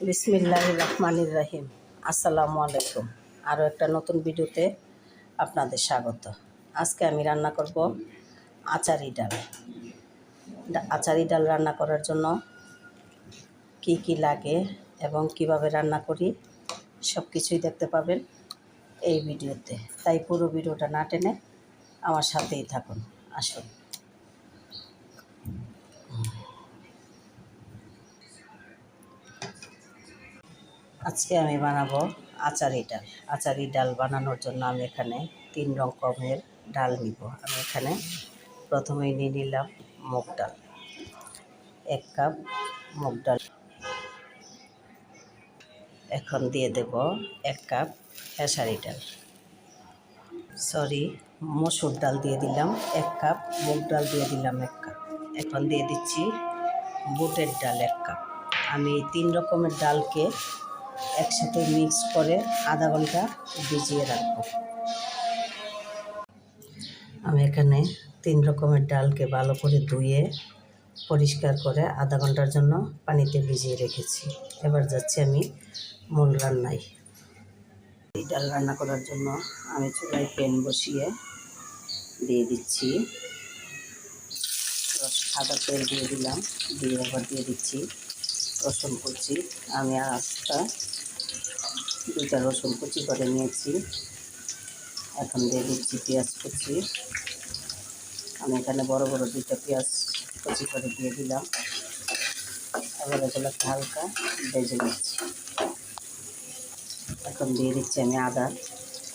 বিসমিল্লাহ রহমানির রাহিম। আসসালামু আলাইকুম। আরও একটা নতুন ভিডিওতে আপনাদের স্বাগত। আজকে আমি রান্না করব আচারি ডাল। আচারি ডাল রান্না করার জন্য কি কি লাগে এবং কীভাবে রান্না করি সব কিছুই দেখতে পাবেন এই ভিডিওতে। তাই পুরো ভিডিওটা না টেনে আমার সাথেই থাকুন। আসুন। আজকে আমি বানাবো আচারি ডাল আচারি ডাল বানানোর জন্য আমি এখানে তিন রকমের ডাল নিব। আমি এখানে প্রথমেই নিয়ে নিলাম মুগ ডাল। এক কাপ মুগ ডাল। এখন দিয়ে দেব এক কাপ খেসারি ডাল। সরি, মসুর ডাল দিয়ে দিলাম এক কাপ, মুগ ডাল দিয়ে দিলাম এক কাপ। এখন দিয়ে দিচ্ছি বুটের ডাল এক কাপ। আমি তিন রকমের ডালকে একসাথে মিক্স করে আধা ঘণ্টা ভিজিয়ে রাখব। আমি এখানে তিন রকমের ডালকে ভালো করে ধুয়ে পরিষ্কার করে আধা ঘণ্টার জন্য পানিতে ভিজিয়ে রেখেছি। এবার যাচ্ছি আমি মূল রান্নায়। এই ডাল রান্না করার জন্য আমি চুলায় প্যান বসিয়ে দিয়ে দিচ্ছি। সাদা তেল দিয়ে দিলাম, দিয়ে আবার দিয়ে দিচ্ছি। রসুন কুচি। আমি আস্তা দুইটা রসুন কুচি করে নিয়েছি। এখন দিয়ে দিচ্ছি পেঁয়াজ কুচি। আমি এখানে বড় বড় দুইটা পেঁয়াজ কুচি করে দিয়ে দিলাম। এবার এগুলোকে হালকা ভেজে নিচ্ছি। এখন দিয়ে দিচ্ছি আমি আদা।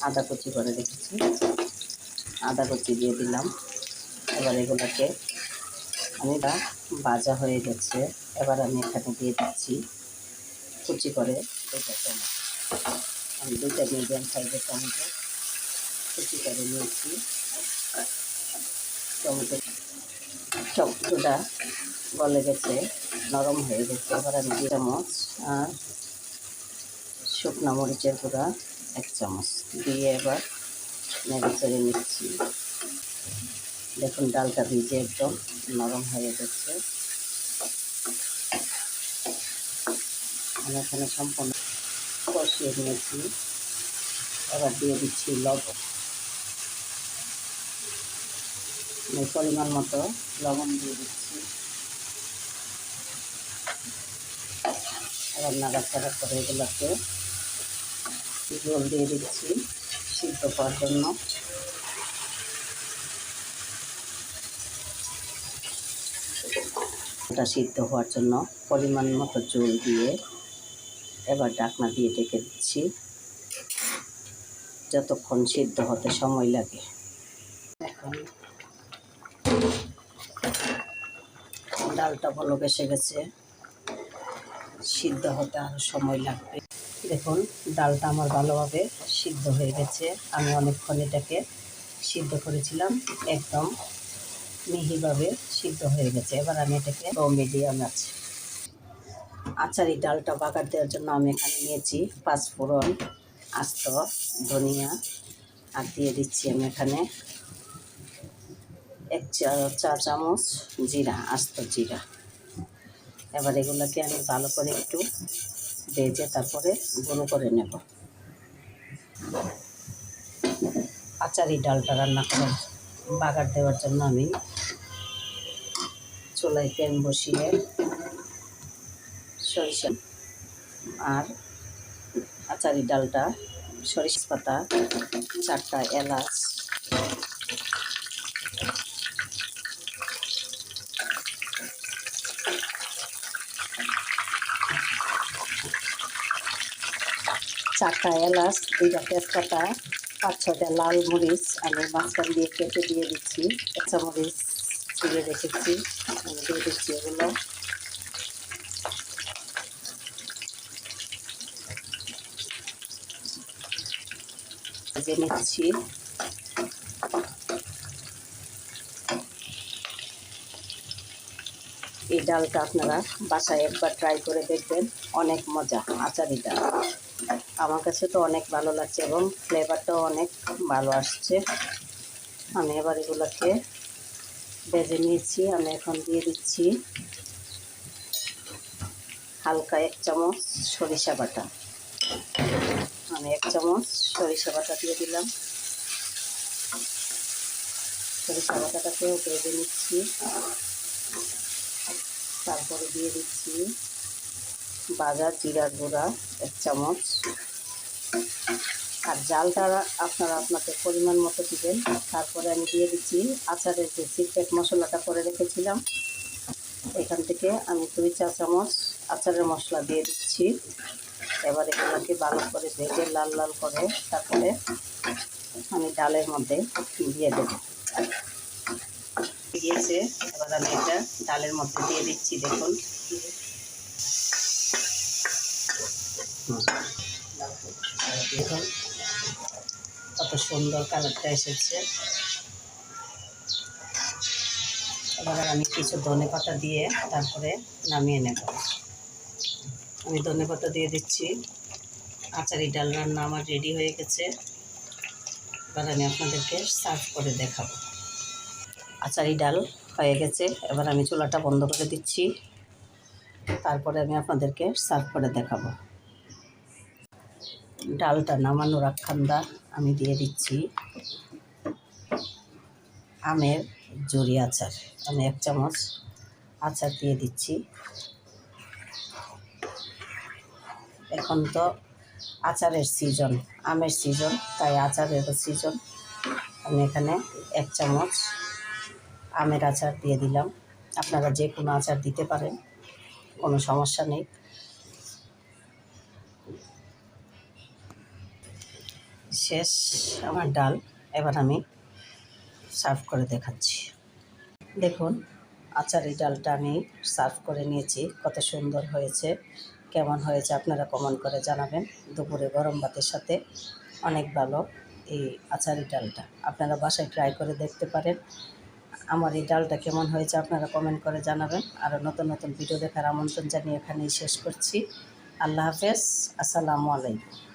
আদা কুচি করে রেখেছি। আদা কুচি দিয়ে দিলাম। এবার এগুলোকে আমি ভাজা হয়ে গেছে। এবার আমি এখানে দিয়ে দিচ্ছি কুচি করে দুইটা টমেটো। আমি দুইটা মিডিয়াম সাইজের টমেটো কুচি করে নিয়েছি। টমেটো টমেটোটা গলে গেছে, নরম হয়ে গেছে। এবার আমি দুই চামচ আর শুকনো মরিচের গুঁড়া, এক চামচ। দিয়ে এবার নেড়ে চেড়ে নিচ্ছি। দেখুন, ডালটা ভিজে একদম নরম হয়ে গেছে। আমি এখানে সম্পূর্ণ কষিয়ে নিয়েছি। এবার দিয়ে দিচ্ছি লবণ। পরিমাণ মতো লবণ দিয়ে দিচ্ছি। এবার নাড়াচাড়া করে এগুলোকে জল দিয়ে দিচ্ছি সিদ্ধ করার জন্য। এটা সিদ্ধ হওয়ার জন্য পরিমাণ মতো জল দিয়ে এবার ডাকনা দিয়ে ডেকে দিচ্ছি। যতক্ষণ সিদ্ধ হতে সময় লাগে। এখন ডালটা ভালো বেসে গেছে। সিদ্ধ হতে আরও সময় লাগবে। দেখুন, ডালটা আমার ভালোভাবে সিদ্ধ হয়ে গেছে। আমি অনেকক্ষণ এটাকে সিদ্ধ করেছিলাম, একদম মিহিভাবে সিদ্ধ হয়ে গেছে। এবার আমি এটাকে লো মিডিয়াম আছে। আচার এই ডালটা বাগার দেওয়ার জন্য আমি এখানে নিয়েছি পাঁচফোড়ন, আস্ত, ধনিয়া, আর দিয়ে দিচ্ছি আমি এখানে এক চা চামচ জিরা, আস্ত জিরা। এবার এগুলোকে আমি ভালো করে একটু ভেজে তারপরে গুঁড়ো করে নেব। আচারি ডালটা রান্না করার বাগার দেওয়ার জন্য আমি চুলায় প্যান বসিয়ে সরিষা আর আচারি ডালটা সরিষা পাতা, চারটা এলাচ চারটা এলাচ, দুইটা তেজপাতা পাঁচ ছটা লাল মরিচ, আমি মাঝখান দিয়ে কেটে দিয়ে দিচ্ছি। কাঁচা মরিচ ছিঁড়ে রেখেছি, আমি দিয়ে দিচ্ছি এগুলো। ভেজে নিচ্ছি। এই ডালটা আপনারা বাসায় একবার ট্রাই করে দেখবেন, অনেক মজা, আচারি ডাল। আমার কাছে তো অনেক ভালো লাগছে এবং ফ্লেভারটাও অনেক ভালো আসছে। আমি এবার এগুলোকে ভেজে নিয়েছি, আমি এখন দিয়ে দিচ্ছি হালকা এক চামচ সরিষা বাটা। আমি এক চামচ সরিষা বাটা দিয়ে দিলাম। সরিষা বাটাটাকেও ভেজে নিচ্ছি। তারপরে দিয়ে দিচ্ছি বাজার জিরার গুঁড়া এক চামচ। আর জালটা আপনারা আপনাদের পরিমাণ মতো দিবেন। তারপরে আমি দিয়ে দিচ্ছি আচারের যে সিক্রেট মশলাটা করে রেখেছিলাম, এখান থেকে আমি দুই চা চামচ আচারের মশলা দিয়ে দিচ্ছি। এবার এগুলোকে ভালো করে ভেজে লাল লাল করে তারপরে আমি ডালের মধ্যে দিয়ে দেবো। দিয়েছে, এবার আমি এটা ডালের মধ্যে দিয়ে দিচ্ছি, দেখুন। দেখুন কত সুন্দর কালারটা এসেছে। এবার আমি কিছু ধনে পাতা দিয়ে তারপরে নামিয়ে নেব। আমি ধনে পাতা দিয়ে দিচ্ছি। আচারি ডাল রান্না আমার রেডি হয়ে গেছে। এবার আমি আপনাদেরকে সার্ভ করে দেখাবো। আচারি ডাল হয়ে গেছে। এবার আমি চুলাটা বন্ধ করে দিচ্ছি। তারপরে আমি আপনাদেরকে সার্ভ করে দেখাবো। ডালটা নামানোর আখান্দা আমি দিয়ে দিচ্ছি। আমের জরি আচার, আমি এক চামচ আচার দিয়ে দিচ্ছি। এখন তো আচারের সিজন আমের সিজন তাই আচারেরও সিজন আমি এখানে এক চামচ আমের আচার দিয়ে দিলাম। আপনারা যে কোনো আচার দিতে পারেন, কোনো সমস্যা নেই। শেষ আমার ডাল। এবার আমি সার্ভ করে দেখাচ্ছি। দেখুন আচারি ডালটা আমি সার্ভ করে নিয়েছি। কত সুন্দর হয়েছে, কেমন হয়েছে আপনারা কমেন্ট করে জানাবেন। দুপুরে গরম ভাতের সাথে অনেক ভালো এই আচারি ডালটা। আপনারা বাসায় ট্রাই করে দেখতে পারেন। আমার এই ডালটা কেমন হয়েছে আপনারা কমেন্ট করে জানাবেন। আরও নতুন নতুন ভিডিও দেখার আমন্ত্রণ জানিয়ে এখানেই শেষ করছি। আল্লাহ হাফেজ, আসসালামু আলাইকুম।